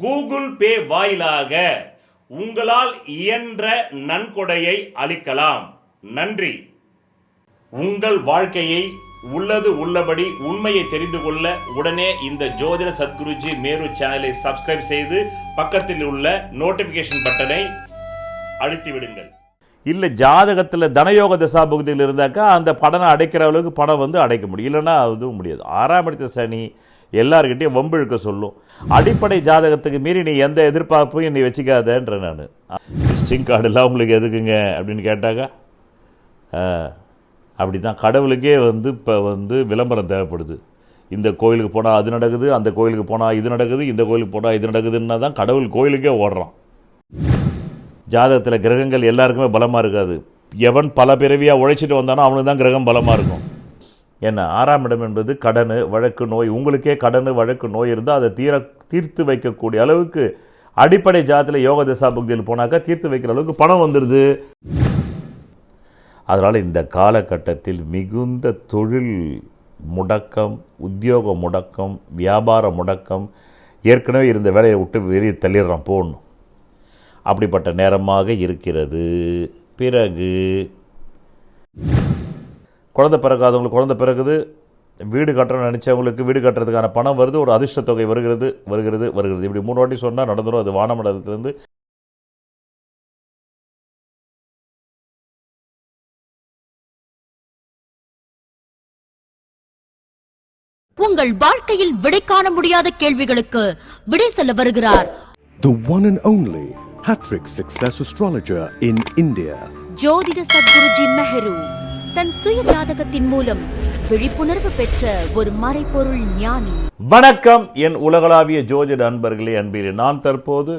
Google Pay வாயிலாக உங்களால் இயன்ற நன்கொடையை அளிக்கலாம். நன்றி. உங்கள் வாழ்க்கையை உள்ளது உள்ளபடி உண்மையை தெரிந்து கொள்ள உடனே இந்த ஜோதிட சத்குருஜி மேரு சேனலை சப்ஸ்கிரைப் செய்து பக்கத்தில் உள்ள நோட்டிபிகேஷன் பட்டனை அழுத்தி விடுங்கள் இல்லை ஜாதகத்தில் தனயோக தசாபுகத்தில் இருந்தாக்கா அந்த படனை அடைக்கிற அளவுக்கு படம் வந்து அடைக்க முடியும். இல்லைன்னா அதுவும் முடியாது. ஆறாம் இடத்த சனி எல்லார்கிட்டையும் வம்பு இழுக்க சொல்லும். அடிப்படை ஜாதகத்துக்கு மீறி நீ எந்த எதிர்பார்ப்பையும் நீ வச்சுக்காதன்ற நான். விசிட்டிங் கார்டெல்லாம் உங்களுக்கு எதுக்குங்க? அப்படின்னு கேட்டாக்கா அப்படி தான் கடவுளுக்கே வந்து இப்போ வந்து விளம்பரம் தேவைப்படுது. இந்த கோயிலுக்கு போனால் அது நடக்குது அந்த கோயிலுக்கு போனால் இது நடக்குது இந்த கோயிலுக்கு போனால் இது நடக்குதுன்னா தான் கடவுள் கோயிலுக்கே ஓடுறான். ஜாதகத்தில் கிரகங்கள் எல்லாருக்குமே பலமாக இருக்காது. எவன் பல பிறவியாக உழைச்சிட்டு வந்தானோ அவனுக்கு தான் கிரகம் பலமாக இருக்கும். என்ன? ஆறாம் இடம் என்பது கடன் வழக்கு நோய். உங்களுக்கே கடன் வழக்கு நோய் இருந்தால் அதை தீர தீர்த்து வைக்கக்கூடிய அளவுக்கு அடிப்படை ஜாதத்தில் யோக தசா புக்தியில் போனாக்கா தீர்த்து வைக்கிற அளவுக்கு பணம் வந்துடுது அதனால் இந்த காலகட்டத்தில் மிகுந்த தொழில் முடக்கம் உத்தியோக முடக்கம் வியாபார முடக்கம் ஏற்கனவே இருந்த வேலையை விட்டு வெளியே தள்ளிடுறான் போகணும். அப்படிப்பட்ட நேரமாக இருக்கிறது. பிறகு குழந்தை பிறக்காதவங்களுக்கு குழந்தை பிறகுது வீடு கட்டணும்னு நினச்சவங்களுக்கு வீடு கட்டுறதுக்கான பணம் வருது ஒரு அதிர்ஷ்ட தொகை வருகிறது வருகிறது வருகிறது. இப்படி மூணு வாட்டி சொன்னால் நடந்துடும் அது வானமண்டலத்திலேருந்து உங்கள் வாழ்க்கையில் விடை காண முடியாத கேள்விகளுக்கு விடை சொல்ல வருகிறார். The one and only Hattrick Success Astrologer in India. ஜோதிட சத்குருஜி மெஹரு. தன் சுய ஜாதகத்தின் மூலம் விழிப்புணர்வு பெற்ற ஒரு மறைபொருள் ஞானி. வணக்கம். என் உலகளாவிய ஜோதிட அன்பர்களே அன்பிலே நான் தற்போது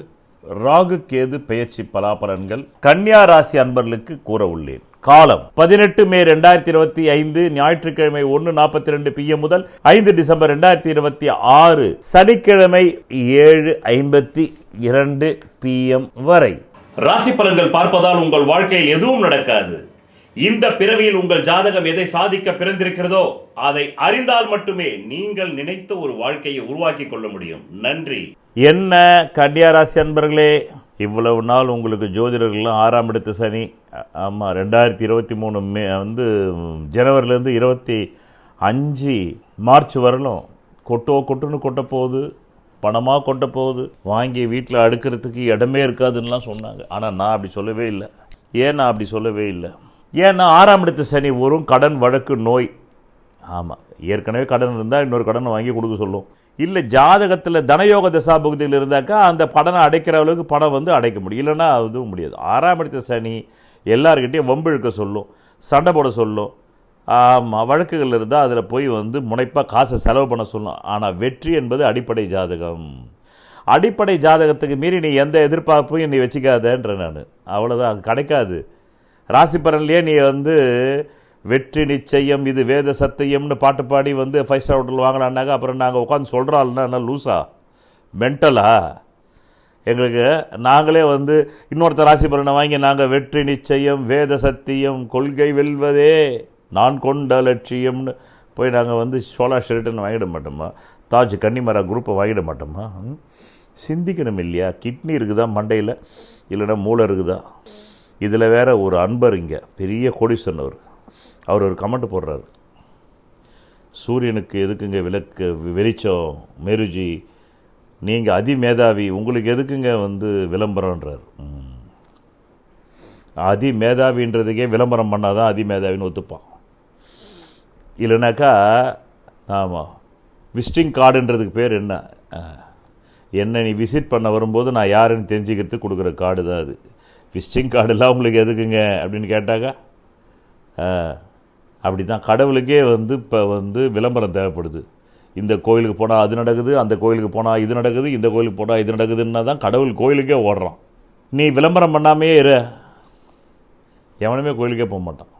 ராகு கேது பெயர்ச்சி பலாபலன்கள் கன்னியா ராசி அன்பர்களுக்கு கூற உள்ளேன். காலம் பதினெட்டு மே ரெண்டாயிரத்தி இருபத்தி ஐந்து ஞாயிற்றுக்கிழமை ஒன்று நாற்பத்தி ரெண்டு பிஎம் முதல் ஐந்து டிசம்பர் ரெண்டாயிரத்தி இருபத்தி ஆறு சனிக்கிழமை ஏழு ஐம்பத்தி இரண்டு பிஎம் வரை. ராசி பலன்கள் பார்ப்பதால் உங்கள் வாழ்க்கையில் எதுவும் நடக்காது. இந்த பிறவியில் உங்கள் ஜாதகம் எதை சாதிக்க பிறந்திருக்கிறதோ அதை அறிந்தால் மட்டுமே நீங்கள் நினைத்த ஒரு வாழ்க்கையை உருவாக்கி கொள்ள முடியும். நன்றி. என்ன கன்னியாராசி அன்பர்களே இவ்வளவு நாள் உங்களுக்கு ஜோதிடர்கள்லாம் ஆறாம் இடத்து சனி ஆமாம் ரெண்டாயிரத்தி இருபத்தி மூணு மே வந்து ஜனவரிலேருந்து இருபத்தி அஞ்சு மார்ச் வரலும் கொட்டோ கொட்டுன்னு கொட்ட போகுது பணமாக கொட்ட போகுது. வாங்கி வீட்டில் அடுக்கிறதுக்கு இடமே இருக்காதுன்னெலாம் சொன்னாங்க. ஆனால் நான் அப்படி சொல்லவே இல்லை. ஏன் நான் அப்படி சொல்லவே இல்லை? ஏன்னா ஆறாம் இடத்து சனி வரும் கடன் வழக்கு நோய். ஆமாம் ஏற்கனவே கடன் இருந்தால் இன்னொரு கடனை வாங்கி கொடுக்க சொல்லும். இல்லை ஜாதகத்தில் தனயோக தசா பகுதியில் இருந்தாக்கா அந்த படனை அடைக்கிற அளவுக்கு பணம் வந்து அடைக்க முடியும். இல்லைன்னா அதுவும் முடியாது. ஆறாம் இடத்த சனி எல்லாருக்கிட்டையும் வம்பு இழுக்க சொல்லும் சண்டை போட சொல்லும். ஆமாம் வழக்குகள் இருந்தால் அதில் போய் வந்து முனைப்பாக காசை செலவு பண்ண சொல்லும். ஆனால் வெற்றி என்பது அடிப்படை ஜாதகம். அடிப்படை ஜாதகத்துக்கு மீறி நீ எந்த எதிர்பார்ப்பையும் நீ வச்சுக்காதன்ற நான். அவ்வளோதான் அது கிடைக்காது. ராசி பலன்லேயே நீ வந்து வெற்றி நிச்சயம் இது வேத சத்தியம்னு பாட்டு பாடி வந்து ஃபைவ் ஸ்டார் ஹோட்டல் வாங்கினான்னாக்க அப்புறம் நாங்கள் உட்காந்து சொல்கிறாள்னா என்ன லூஸா மென்டலா எங்களுக்கு நாங்களே வந்து இன்னொருத்த ராசி பலனை வாங்கி நாங்கள் வெற்றி நிச்சயம் வேத சத்தியம் கொள்கை வெல்வதே நான் கொண்ட லட்சியம்னு போய் நாங்கள் வந்து சோலா ஷெல்டன் வாங்கிட மாட்டோமா? தாஜ் கன்னிமரா குரூப்பை வாங்கிட மாட்டோமா? சிந்திக்கணும் இல்லையா? கிட்னி இருக்குதா மண்டையில்? இல்லைன்னா மூளை இருக்குதா? இதில் வேற ஒரு அன்பர் இங்கே பெரிய கோடீஸ்வரன் அவர். அவர் ஒரு கமெண்ட் போடுறாரு. சூரியனுக்கு எதுக்குங்க விளக்கு வெளிச்சம் மெருஜி நீங்கள் அதிமேதாவி உங்களுக்கு எதுக்குங்க வந்து விளம்பரன்றார் அதிமேதாவின்றதுக்கே விளம்பரம் பண்ணால் தான் அதிமேதாவின்னு ஒத்துப்பான். இல்லைனாக்கா ஆமாம் விசிட்டிங் கார்டுன்றதுக்கு பேர் என்ன? என்னை நீ விசிட் பண்ண வரும்போது நான் யாருன்னு தெரிஞ்சுக்கிறதுக்கு கொடுக்குற கார்டு தான் அது. விசிட்டிங் கார்டெல்லாம் உங்களுக்கு எதுக்குங்க அப்படின்னு கேட்டாக்கா அப்படி தான் கடவுளுக்கே வந்து இப்போ வந்து விளம்பரம் தேவைப்படுது. இந்த கோயிலுக்கு போனால் அது நடக்குது அந்த கோயிலுக்கு போனால் இது நடக்குது இந்த கோயிலுக்கு போனால் இது நடக்குதுன்னா தான் கடவுள் கோயிலுக்கே ஓடுறான். நீ விளம்பரம் பண்ணாமையே இரு. எவனுமே கோயிலுக்கே போக மாட்டான்.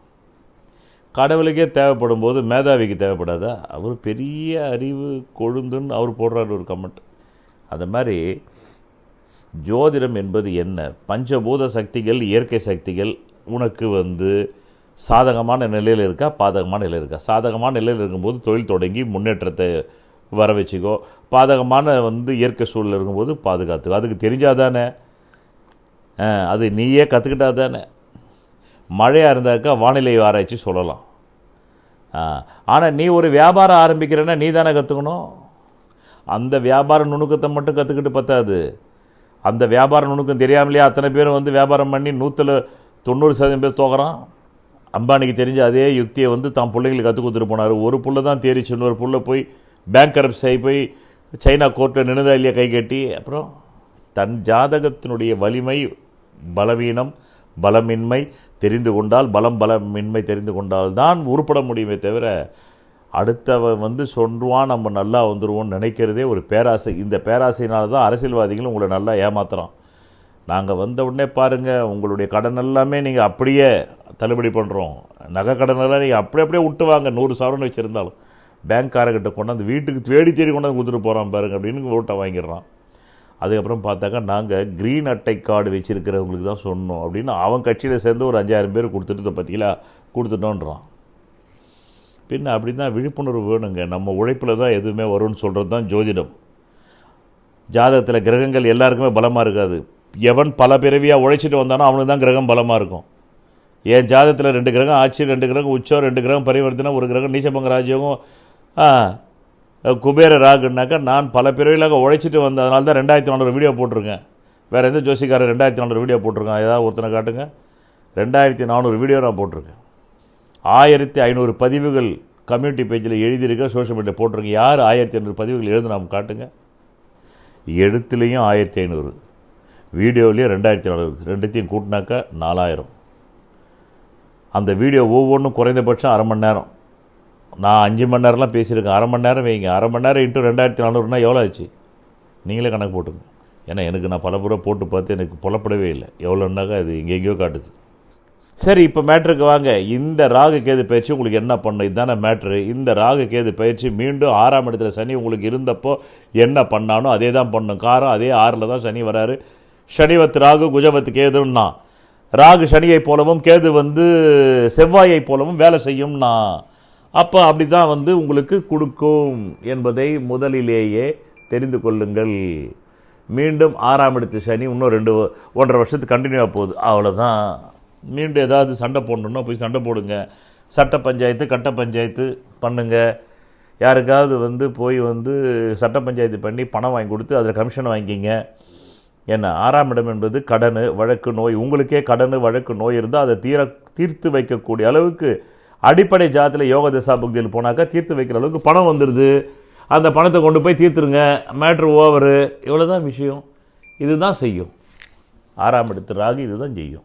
கடவுளுக்கே தேவைப்படும் போது மேதாவிக்கு தேவைப்படாதா? அவர் பெரிய அறிவு கொழுந்துன்னு அவர் போடுறாரு ஒரு கமெண்ட் அந்த மாதிரி ஜோதிடம் என்பது என்ன? பஞ்சபூத சக்திகள் இயற்கை சக்திகள் உனக்கு வந்து சாதகமான நிலையில் இருக்கா? பாதகமான நிலையில் இருக்கா? சாதகமான நிலையில் இருக்கும்போது தொழில் தொடங்கி முன்னேற்றத்தை வர வச்சுக்கோ. பாதகமான வந்து இயற்கை சூழல் இருக்கும்போது பாதுகாத்துக்கோ. அதுக்கு தெரிஞ்சால் தானே அது நீயே கற்றுக்கிட்டா தானே மழையாக இருந்தாக்கா வானிலை ஆராய்ச்சி சொல்லலாம். ஆனால் நீ ஒரு வியாபாரம் ஆரம்பிக்கிறேன்னா நீ தானே கற்றுக்கணும் அந்த வியாபார நுணுக்கத்தை மட்டும் கற்றுக்கிட்டு பத்தாது. அந்த வியாபாரம் நுணுக்கம் தெரியாமலேயே அத்தனை பேரும் வந்து வியாபாரம் பண்ணி நூற்றில் தொண்ணூறு சதவீதம் பேர் தோக்குறான். அம்பானிக்கு தெரிஞ்ச அதே யுக்தியை வந்து தான் பிள்ளைங்களுக்கு கற்றுக் கொடுத்துட்டு போனார். ஒரு புள்ள தான் தேறிச்சு இன்னொரு புள்ள போய் பேங்க் கரப்ஸ் ஆகி போய் சைனா கோர்ட்டில் நின்றுதா இல்லையா கை கட்டி? அப்புறம் தன் ஜாதகத்தினுடைய வலிமை பலவீனம் பலமின்மை தெரிந்து கொண்டால் பலம் பலமின்மை தெரிந்து கொண்டால் தான் உருப்பட முடியுமே தவிர அடுத்தவன் வந்து சொல்லுவான் நம்ம நல்லா வந்துடுவோம்னு நினைக்கிறதே ஒரு பேராசை. இந்த பேராசையினால தான் அரசியல்வாதிகள் உங்களை நல்லா ஏமாத்துகிறோம் நாங்கள் வந்த உடனே பாருங்கள் உங்களுடைய கடன் எல்லாமே நீங்கள் அப்படியே தள்ளுபடி பண்ணுறோம் நகை கடனெல்லாம் நீங்கள் அப்படியே அப்படியே விட்டு வாங்க நூறு சவரன் வச்சுருந்தாலும். பேங்க்காரங்கிட்ட கொண்டாந்து வீட்டுக்கு தேடி தேடி கொண்டாந்து கொடுத்துட்டு போகிறான் பாருங்க அப்படின்னு ஓட்டை வாங்கிடுறான். அதுக்கப்புறம் பார்த்தாக்கா நாங்கள் க்ரீன் அட்டை கார்டு வச்சுருக்கிறவங்களுக்கு தான் சொன்னோம் அப்படின்னு அவன் கட்சியில் சேர்ந்து ஒரு அஞ்சாயிரம் பேர் கொடுத்துட்டு பார்த்தீங்களா கொடுத்துட்டோன்றான். பின்ன அப்படி தான் விழிப்புணர்வு வேணுங்க. நம்ம உழைப்பில் தான் எதுவுமே வரும்னு சொல்கிறது தான் ஜோதிடம். ஜாதகத்தில் கிரகங்கள் எல்லாருக்குமே பலமாக இருக்காது. எவன் பல பிறவியாக உழைச்சிட்டு வந்தானோ அவனுக்கு தான் கிரகம் பலமாக இருக்கும். என் ஜாதகத்தில் ரெண்டு கிரகம் ஆட்சி ரெண்டு கிரகம் உச்சம் ரெண்டு கிரகம் பரிவர்த்தனை ஒரு கிரகம் நீச்சபங்க ராஜ்யமும் குபேர ராகுனாக்கா நான் பல பிறவிலாக உழைச்சிட்டு வந்த அதனால தான் ரெண்டாயிரத்தி நானூறு வீடியோ போட்டிருக்கேன். வேறு எந்த ஜோசிக்காரர் ரெண்டாயிரத்தி நானூறு வீடியோ போட்டிருக்கான்? ஏதாவது ஒருத்தனை காட்டுங்க. ரெண்டாயிரத்தி நானூறு வீடியோ நான் போட்டிருக்கேன். ஆயிரத்தி ஐநூறு பதிவுகள் கம்யூனிட்டி பேஜில் எழுதியிருக்க சோஷியல் மீடியா போட்டிருக்கேன் யார் ஆயிரத்தி ஐநூறு பதிவுகள் எழுதுனாம காட்டுங்க. எழுத்துலேயும் ஆயிரத்தி ஐநூறு. வீடியோவிலையும் ரெண்டாயிரத்தி நானூறு. ரெண்டுத்தையும் கூட்டினாக்கா நாலாயிரம். அந்த வீடியோ ஒவ்வொன்றும் குறைந்தபட்சம் அரை மணி நேரம். நான் அஞ்சு மணி நேரம்லாம் பேசியிருக்கேன். அரை மணி நேரம் வைங்க. அரை மணி நேரம் இன்ட்டு ரெண்டாயிரத்தி நானூறுனா எவ்வளோ ஆச்சு? நீங்களே கணக்கு போட்டுங்க. ஏன்னா எனக்கு நான் பல போட்டு பார்த்து எனக்கு புலப்படவே இல்லை. எவ்வளோன்னாக்கா அது எங்கெங்கேயோ காட்டுது. சரி இப்போ மேட்ருக்கு வாங்க. இந்த ராகு கேது பயிற்சி உங்களுக்கு என்ன பண்ணும்? இதுதானே மேட்ரு. இந்த ராகு கேது பயிற்சி மீண்டும் ஆறாம் இடத்துல சனி உங்களுக்கு இருந்தப்போ என்ன பண்ணானோ அதே தான் பண்ணும். காரம் அதே ஆறில் தான் சனி வராரு. சனிவத் ராகு குஜவத் கேதுன்னா. ராகு சனியை போலவும் கேது வந்து செவ்வாயைப் போலவும் வேலை செய்யும்னா. அப்போ அப்படி தான் வந்து உங்களுக்கு கொடுக்கும் என்பதை முதலிலேயே தெரிந்து கொள்ளுங்கள். மீண்டும் ஆறாம் இடத்து சனி இன்னும் ரெண்டு ஒன்றரை வருஷத்துக்கு கண்டினியூவாக போகுது. அவ்வளோதான் மீண்டும் ஏதாவது சண்டை போடணுன்னா போய் சண்டை போடுங்க. சட்ட பஞ்சாயத்து கட்ட பஞ்சாயத்து பண்ணுங்கள் யாருக்காவது வந்து போய் வந்து சட்ட பஞ்சாயத்து பண்ணி பணம் வாங்கி கொடுத்து அதில் கமிஷன் வாங்கிக்கிங்க என்ன ஆறாம் இடம் என்பது கடன் வழக்கு நோய். உங்களுக்கே கடன் வழக்கு நோய் இருந்தால் அதை தீர தீர்த்து வைக்கக்கூடிய அளவுக்கு அடிப்படை ஜாதத்தில் யோக தசா புக்தியில் போனாக்கா தீர்த்து வைக்கிற அளவுக்கு பணம் வந்துடுது அந்த பணத்தை கொண்டு போய் தீர்த்துருங்க. Matter over. இவ்வளோ தான் விஷயம். இதுதான் செய்யும். ஆறாம் இடத்து ராகு இதுதான் செய்யும்.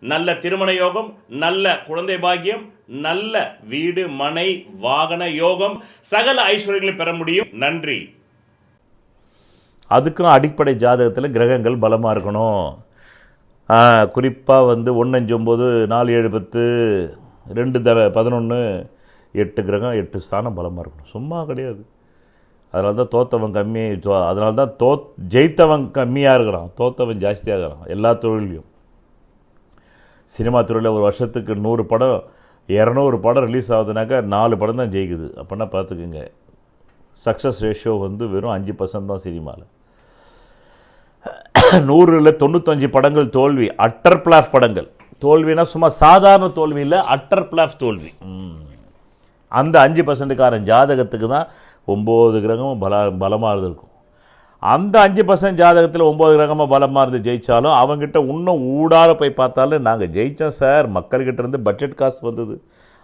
நல்ல திருமண யோகம் நல்ல குழந்தை பாக்கியம் நல்ல வீடு மனை வாகன யோகம் சகல ஐஸ்வர்யங்களை பெற முடியும். நன்றி. அதுக்கும் அடிப்படை ஜாதகத்தில் கிரகங்கள் பலமாக இருக்கணும். குறிப்பாக வந்து ஒன்று அஞ்சு ஒம்பது நாலு ஏழு பத்து ரெண்டு தர பதினொன்று எட்டு கிரகம் எட்டு ஸ்தானம் பலமாக இருக்கணும். சும்மா கிடையாது. அதனால தான் தோத்தவன் கம்மி அதனால தான் தோத் ஜெயித்தவன் கம்மியாக இருக்கிறான். தோத்தவன் ஜாஸ்தியாக இருக்கிறான். எல்லா தொழிலையும். சினிமா துறையில் ஒரு வருஷத்துக்கு நூறு படம் இரநூறு படம் ரிலீஸ் ஆகுதுனாக்கா நாலு படம் தான் ஜெயிக்குது. அப்படின்னா பார்த்துக்குங்க. சக்ஸஸ் ரேஷியோ வந்து வெறும் அஞ்சு பர்சன்ட் தான் சினிமாவில் நூறில் தொண்ணூத்தஞ்சு படங்கள் தோல்வி. அட்டர் பிளாஃப் படங்கள். தோல்வினா சும்மா சாதாரண தோல்வி இல்லை அட்டர் பிளாஃப் தோல்வி. அந்த அஞ்சு பர்சன்ட்டுக்காரன் ஜாதகத்துக்கு தான் ஒம்பது கிரகமும் பல பலமாக இருக்கும் அந்த அஞ்சு பர்சன்ட் ஜாதகத்தில் ஒம்பது கிரகமாக பலமாக இருந்து ஜெயித்தாலும் அவங்ககிட்ட இன்னும் ஊடால போய் பார்த்தாலும் நாங்கள் ஜெயித்தோம் சார். மக்கள்கிட்ட இருந்து பட்ஜெட் காசு வந்தது.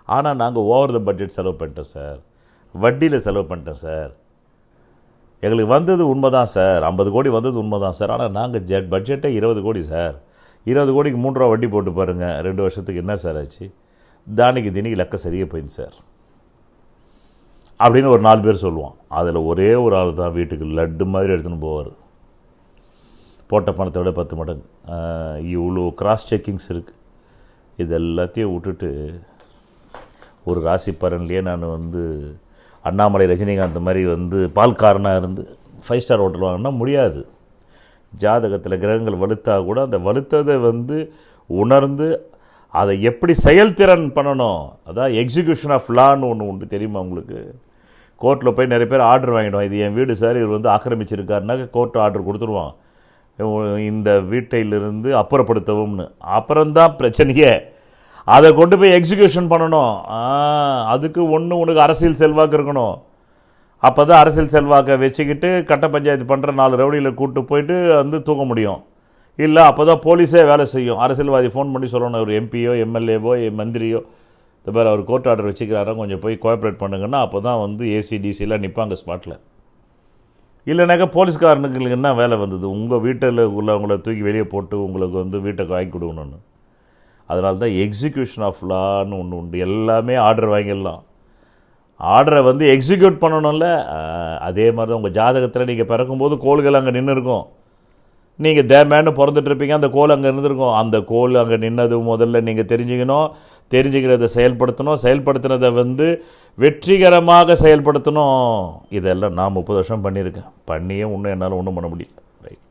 ஆனால் நாங்கள் ஓவர் த பட்ஜெட் செலவு பண்ணிட்டோம் சார். வட்டியில் செலவு பண்ணிட்டோம் சார். எங்களுக்கு வந்தது உண்மை தான் சார். ஐம்பது கோடி வந்தது உண்மை தான் சார். ஆனால் நாங்கள் ஜெட் பட்ஜெட்டே இருபது கோடி சார். இருபது கோடிக்கு மூன்று ரூபா வட்டி போட்டு பாருங்கள் ரெண்டு வருஷத்துக்கு என்ன சார் ஆச்சு? தானிக்கு தினிக்கு லக்க சரியாக போயிடுது சார். அப்படின்னு ஒரு நாலு பேர் சொல்லுவான். அதில் ஒரே ஒரு ஆள் தான் வீட்டுக்கு லட்டு மாதிரி எடுத்துன்னு போவார். போட்ட பணத்தை விட பத்து மடங்கு. இவ்வளோ கிராஸ் செக்கிங்ஸ் இருக்குது இது எல்லாத்தையும் விட்டுட்டு ஒரு ராசி பலன்லேயே நான் வந்து அண்ணாமலை ரஜினிகாந்த் மாதிரி வந்து பால்காரனாக இருந்து ஃபைவ் ஸ்டார் ஹோட்டல் வாங்கினா முடியாது. ஜாதகத்தில் கிரகங்கள் வலுத்தா கூட அந்த வலுத்ததை வந்து உணர்ந்து அதை எப்படி செயல்திறன் பண்ணணும்? அதான் எக்ஸிக்யூஷன் ஆஃப் லான்னு ஒன்று உண்டு தெரியுமா உங்களுக்கு? கோர்ட்டில் போய் நிறைய பேர் ஆர்டர் வாங்கிடுவான் இது என் வீடு சார் இவர் வந்து ஆக்கிரமிச்சிருக்காருனாக்க கோர்ட் ஆர்டர் கொடுத்துருவான். இந்த வீட்டையிலிருந்து அப்புறப்படுத்தவும்னு. அப்புறம்தான் பிரச்சனையே. அதை கொண்டு போய் எக்ஸிக்யூஷன் பண்ணணும். அதுக்கு ஒன்று உனக்கு அரசியல் செல்வாக்கு இருக்கணும். அப்போ தான் அரசியல் செல்வாக்கை வச்சுக்கிட்டு கட்ட பஞ்சாயத்து பண்ணுற நாலு ரவுடியில் கூப்பிட்டு போயிட்டு வந்து தூக்க முடியும். இல்லை அப்போ தான் போலீஸே வேலை செய்யும். அரசியல்வாதி ஃபோன் பண்ணி சொல்லணும். ஒரு எம்பியோ எம்எல்ஏவோ மந்திரியோ இந்த மாதிரி அவர் கோர்ட் ஆர்டர் வச்சுக்கிறாரா கொஞ்சம் போய் கோஆப்ரேட் பண்ணுங்கன்னா அப்போ தான் வந்து ஏசிடிசிலாம் நிற்பாங்க ஸ்பாட்டில் இல்லைனாக்கா போலீஸ்காரனுக்கு என்ன வேலை வந்தது? உங்கள் வீட்டில் உள்ளவங்கள தூக்கி வெளியே போட்டு உங்களுக்கு வந்து வீட்டை வாங்கி கொடுக்கணும்னு. அதனால தான் எக்ஸிக்யூஷன் ஆஃப் லான்னு ஒன்று உண்டு. எல்லாமே ஆர்டர் வாங்கிடலாம். ஆர்டரை வந்து எக்ஸிக்யூட் பண்ணணும்ல. அதே மாதிரி தான் உங்கள் ஜாதகத்தில் நீங்கள் பிறக்கும்போது கோள்கள் அங்கே நின்று இருக்கும். நீங்கள் தேமேன்னு பிறந்துட்டு இருப்பீங்க அந்த கோல் அங்கே இருந்திருக்கும். அந்த கோல் அங்கே நின்னது முதல்ல நீங்கள் தெரிஞ்சுக்கணும். தெரிஞ்சுக்கிறத செயல்படுத்தணும் செயல்படுத்தினதை வந்து வெற்றிகரமாக செயல்படுத்தணும். இதெல்லாம் நான் முப்பது வருஷம் பண்ணியிருக்கேன். பண்ணியே இன்னும் என்னால் ஒன்றும் பண்ண முடியல. ரைட்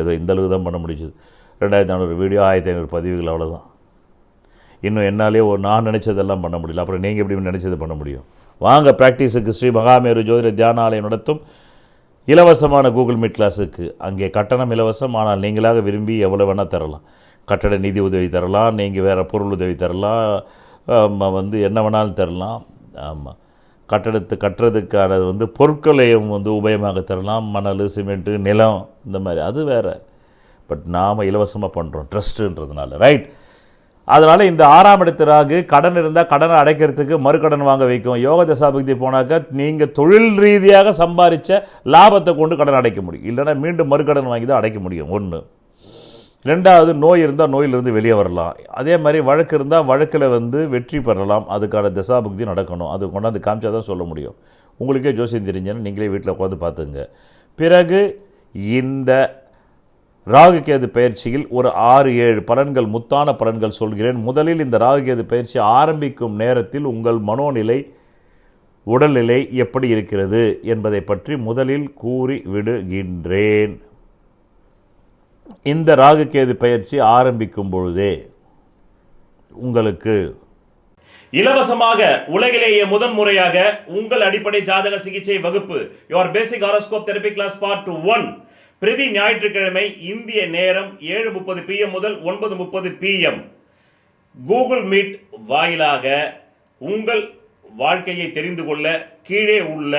ஏதோ இந்த அளவுக்கு தான் பண்ண முடிஞ்சது. ரெண்டாயிரத்தி ஐநூறு வீடியோ ஆயிரத்தி ஐநூறு பதிவுகள் அவ்வளோதான் இன்னும் என்னாலே ஒரு நான் நினச்சதெல்லாம் பண்ண முடியல. அப்புறம் நீங்கள் எப்படி நினச்சது பண்ண முடியும்? வாங்க ப்ராக்டிஸுக்கு ஸ்ரீ மகாமேரு ஜோதிட தியான ஆலயம் நடத்தும் இலவசமான கூகுள் மீட் கிளாஸுக்கு அங்கே கட்டணம் இலவசம் ஆனால் நீங்களாக விரும்பி எவ்வளோ வேணால் தரலாம். கட்டட நிதி உதவி தரலாம் நீங்கள் வேறு பொருள் உதவி தரலாம் வந்து என்ன வேணாலும் தரலாம். ஆமாம் கட்டடத்தை கட்டுறதுக்கான வந்து பொருட்களையும் வந்து உபயமாக தரலாம். மணல் சிமெண்ட்டு நிலம் இந்த மாதிரி. அது வேறு. பட் நாம் இலவசமாக பண்ணுறோம் ட்ரஸ்ட்டுன்றதுனால ரைட் அதனால் இந்த ஆறாம் இடத்திற்கு கடன் இருந்தால் கடனை அடைக்கிறதுக்கு மறுகடன் வாங்க வைக்கும். யோக தசாபக்தி போனாக்கா நீங்கள் தொழில் ரீதியாக சம்பாதிச்ச லாபத்தை கொண்டு கடன் அடைக்க முடியும். இல்லைன்னா மீண்டும் மறுக்கடன் வாங்கி தான் அடைக்க முடியும். ஒன்று ரெண்டாவது நோய் இருந்தால் நோயிலிருந்து வெளியே வரலாம். அதே மாதிரி வழக்கு இருந்தால் வழக்கில் வந்து வெற்றி பெறலாம். அதுக்கான திசாபுக்தி நடக்கணும். அது கொண்டாந்து காமிச்சா தான் சொல்ல முடியும். உங்களுக்கே ஜோசியம் தெரிஞ்சேன்னு நீங்களே வீட்டில் உட்காந்து பார்த்துங்க. பிறகு இந்த ராகுகேது பயிற்சியில் ஒரு ஆறு ஏழு பலன்கள் முத்தான பலன்கள் சொல்கிறேன். முதலில் இந்த ராகுகேது பயிற்சி ஆரம்பிக்கும் நேரத்தில் உங்கள் மனோநிலை உடல்நிலை எப்படி இருக்கிறது என்பதை பற்றி முதலில் கூறி விடுகின்றேன். இந்த ராகுகேது பயிற்சி ஆரம்பிக்கும் பொழுதே உங்களுக்கு இலவசமாக உலகிலேயே முதன் முறையாக உங்கள் அடிப்படை ஜாதக சிகிச்சை வகுப்பு your basic horoscope therapy class part one பிரதி ஞாயிற்றுக்கிழமை இந்திய நேரம் ஏழு முப்பது பிஎம் முதல் ஒன்பது முப்பது பிஎம் கூகுள் மீட் வாயிலாக உங்கள் வாழ்க்கையை தெரிந்து கொள்ள கீழே உள்ள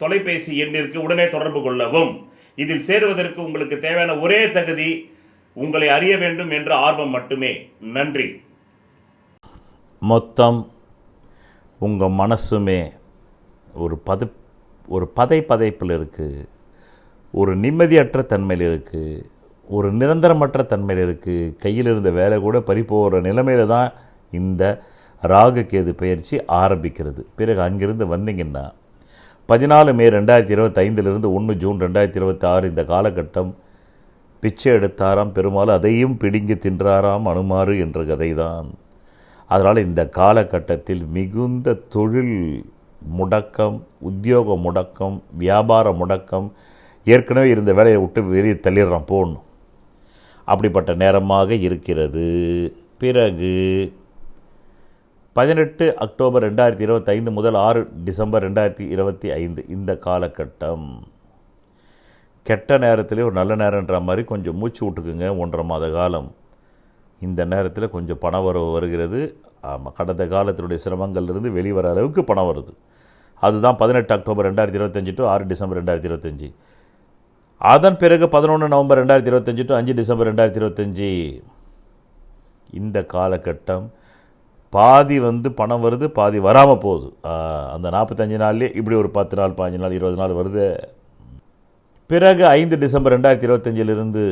தொலைபேசி எண்ணிற்கு உடனே தொடர்பு கொள்ளவும். இதில் சேருவதற்கு உங்களுக்கு தேவையான ஒரே தகுதி உங்களை அறிய வேண்டும் என்ற ஆர்வம் மட்டுமே. நன்றி. மொத்தம் உங்கள் மனசுமே ஒரு பது ஒரு பதை பதைப்பில் இருக்குது ஒரு நிம்மதியற்ற தன்மையில் இருக்குது ஒரு நிரந்தரமற்ற தன்மையில் இருக்குது கையில் இருந்த வேலை கூட பறிப்போகிற நிலைமையில் தான் இந்த ராகு கேது பயிற்சி ஆரம்பிக்கிறது. பிறகு அங்கிருந்து வந்தீங்கன்னா பதினாலு மே ரெண்டாயிரத்தி இருபத்தைந்திலிருந்து ஒன்று ஜூன் ரெண்டாயிரத்தி இருபத்தி ஆறு இந்த காலகட்டம் பிச்சை எடுத்தாராம் பெருமாள் அதையும் பிடுங்கி தின்றாராம் அனுமாறு என்ற கதைதான். அதனால் இந்த காலகட்டத்தில் மிகுந்த தொழில் முடக்கம் உத்தியோக முடக்கம் வியாபார முடக்கம் ஏற்கனவே இருந்த வேலையை விட்டு வெளியே தள்ளிடுறான் போடணும் அப்படிப்பட்ட நேரமாக இருக்கிறது. பிறகு பதினெட்டு அக்டோபர் ரெண்டாயிரத்தி இருபத்தைந்து முதல் ஆறு டிசம்பர் ரெண்டாயிரத்தி இருபத்தி ஐந்து இந்த காலகட்டம். கெட்ட நேரத்திலே ஒரு நல்ல நேரன்ற மாதிரி கொஞ்சம் மூச்சு விட்டுக்குங்க ஒன்றரை மாத காலம். இந்த நேரத்தில் கொஞ்சம் பணம் வரவு வருகிறது. ஆமாம் கடந்த காலத்தினுடைய சிரமங்கள்லேருந்து வெளிவர அளவுக்கு பணம் வருது. அதுதான் பதினெட்டு அக்டோபர் ரெண்டாயிரத்தி இருபத்தஞ்சி டு ஆறு டிசம்பர் ரெண்டாயிரத்தி இருபத்தஞ்சி அதன் பிறகு பதினொன்று நவம்பர் ரெண்டாயிரத்தி இருபத்தஞ்சி டு அஞ்சு டிசம்பர் ரெண்டாயிரத்தி இருபத்தஞ்சி இந்த காலகட்டம் பாதி வந்து பணம் வருது பாதி வராமல் போகுது. அந்த நாற்பத்தஞ்சு நாள்லேயே இப்படி ஒரு பத்து நாள் பாஞ்சு நாள் இருபது நாள் வருது. பிறகு ஐந்து டிசம்பர் ரெண்டாயிரத்தி இருபத்தஞ்சிலிருந்து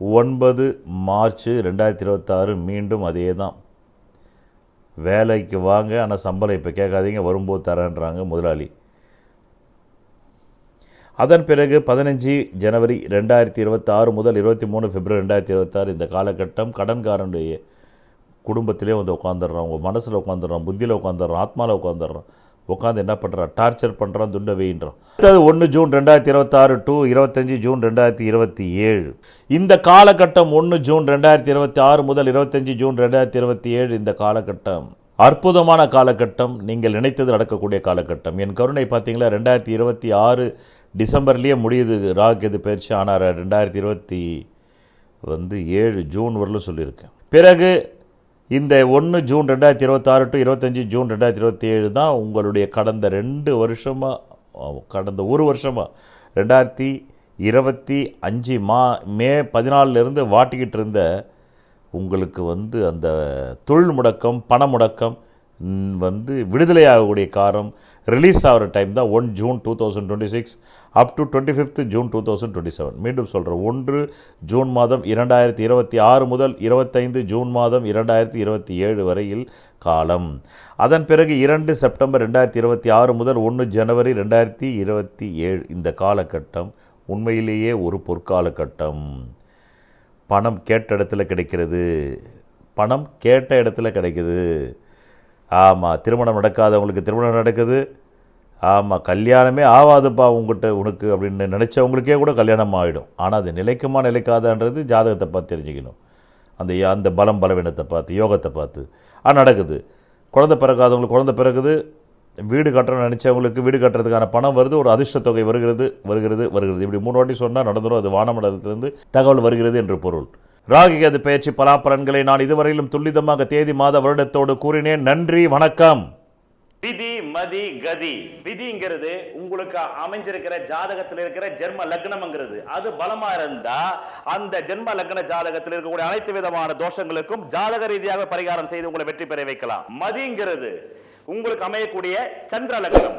ஒன்பது மார்ச் ரெண்டாயிரத்தி இருபத்தாறு மீண்டும் அதே தான் வேலைக்கு வாங்க ஆனால் சம்பளம் இப்போ கேட்காதீங்க வரும்போது தரேன்றாங்க முதலாளி. அதன் பிறகு பதினஞ்சு ஜனவரி ரெண்டாயிரத்தி இருபத்தாறு முதல் இருபத்தி மூணு பிப்ரவரி ரெண்டாயிரத்தி இருபத்தாறு இந்த காலகட்டம் கடன்காரனுடைய குடும்பத்திலே வந்து உட்காந்துடுறான் உங்கள் மனசில் உட்காந்துடுறான் புத்தியில் உட்காந்துடுறான் ஆத்மாவில் உட்காந்துடுறான் உட்காந்து என்ன பண்ணுறான் டார்ச்சர் பண்ணுறான் துண்டை வெயின்றான். அடுத்தது ஒன்று ஜூன் ரெண்டாயிரத்தி இருபத்தாறு டு இருபத்தஞ்சி ஜூன் ரெண்டாயிரத்தி இருபத்தி ஏழு இந்த காலகட்டம் ஒன்று ஜூன் ரெண்டாயிரத்தி இருபத்தி ஆறு முதல் இருபத்தஞ்சி ஜூன் ரெண்டாயிரத்தி இருபத்தி ஏழு இந்த காலகட்டம். அற்புதமான காலகட்டம். நீங்கள் நினைத்தது நடக்கக்கூடிய காலகட்டம். என் கருணை பார்த்தீங்களா? ரெண்டாயிரத்தி இருபத்தி ஆறு டிசம்பர்லேயே முடியுது ராக் எது பயிற்சி. ஆனால் ரெண்டாயிரத்தி இருபத்தி வந்து ஏழு ஜூன் வரலும் சொல்லியிருக்கேன். பிறகு இந்த ஒன்று ஜூன் ரெண்டாயிரத்தி இருபத்தாறு டு இருபத்தஞ்சி ஜூன் ரெண்டாயிரத்தி இருபத்தி ஏழு தான் உங்களுடைய கடந்த ரெண்டு வருஷமாக கடந்த ஒரு வருஷமாக ரெண்டாயிரத்தி இருபத்தி அஞ்சு மா மே பதினாலிருந்து வாட்டிக்கிட்டு இருந்த உங்களுக்கு வந்து அந்த தொழில் முடக்கம் பண முடக்கம் வந்து விடுதலை ஆகக்கூடிய காரம் ரிலீஸ் ஆகிற டைம் தான் one June two thousand twenty six up to twenty fifth June two thousand twenty seven மீண்டும் சொல்கிறேன் ஒன்று ஜூன் மாதம் இரண்டாயிரத்தி இருபத்தி ஆறு முதல் இருபத்தைந்து ஜூன் மாதம் இரண்டாயிரத்தி இருபத்தி ஏழு வரையில் காலம். அதன் பிறகு இரண்டு செப்டம்பர் ரெண்டாயிரத்தி இருபத்தி ஆறு முதல் ஒன்று ஜனவரி ரெண்டாயிரத்தி இருபத்தி ஏழு இந்த காலகட்டம் உண்மையிலேயே ஒரு பொற்காலகட்டம். பணம் கேட்ட இடத்துல கிடைக்கிறது. பணம் கேட்ட இடத்துல கிடைக்கிது. ஆமாம் திருமணம் நடக்காதவங்களுக்கு திருமணம் நடக்குது. ஆமாம் கல்யாணமே ஆகாதுப்பா உங்ககிட்ட உனக்கு அப்படின்னு நினச்சவங்களுக்கே கூட கல்யாணம் ஆகிடும் ஆனால் அது நிலைக்குமா நிலைக்காதான்றது ஜாதகத்தை பார்த்து தெரிஞ்சுக்கணும். அந்த யா- அந்த பலம் பலவீனத்தை பார்த்து யோகத்தை பார்த்து. அது நடக்குது. குழந்த பிறக்காதவங்களுக்கு குழந்த பிறகுது வீடு கட்டணும்னு நினச்சவங்களுக்கு வீடு கட்டுறதுக்கான பணம் வருது. ஒரு அதிர்ஷ்ட தொகை வருகிறது வருகிறது வருகிறது. இப்படி மூணு வாட்டி சொன்னால் நடந்துடும் அது வானமண்டலத்திலேருந்து தகவல் வருகிறது என்று பொருள். ராகிகது பேச்சு பயிற்சி நான் இதுவரையிலும் துல்லிதமாக தேதி மாத வருடத்தோடு கூறினேன். நன்றி வணக்கம். விதி மதி கதி. விதிங்கிறது உங்களுக்கு அமைஞ்சிருக்கிற ஜாதகத்தில் இருக்கிற ஜென்ம லக்னம்ங்கிறது. அது பலமா இருந்தா அந்த ஜென்ம லக்ன ஜாதகத்தில் இருக்கக்கூடிய அனைத்து விதமான தோஷங்களுக்கும் ஜாதக ரீதியாக பரிகாரம் செய்து உங்களை வெற்றி பெற வைக்கலாம். மதிங்கிறது உங்களுக்கு அமையக்கூடிய சந்திர லக்னம்.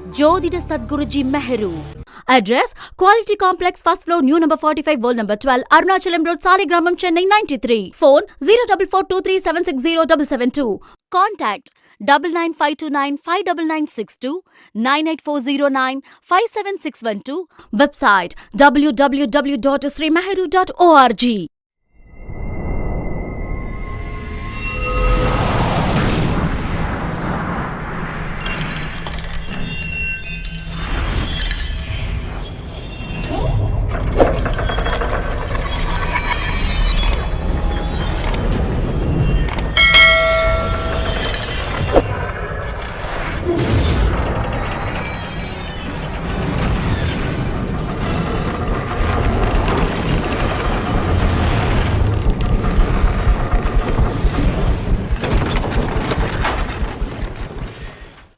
ஜோதிட Sadguruji Meheru address quality complex first floor new number forty five old number twelve Arunachalam road Saligramam Chennai ninety three phone zero double four two three seven six zero double seven two contact double nine five two nine five double nine six two nine eight four zero nine five seven six one two website W W W dot Sri Meheru dot O R G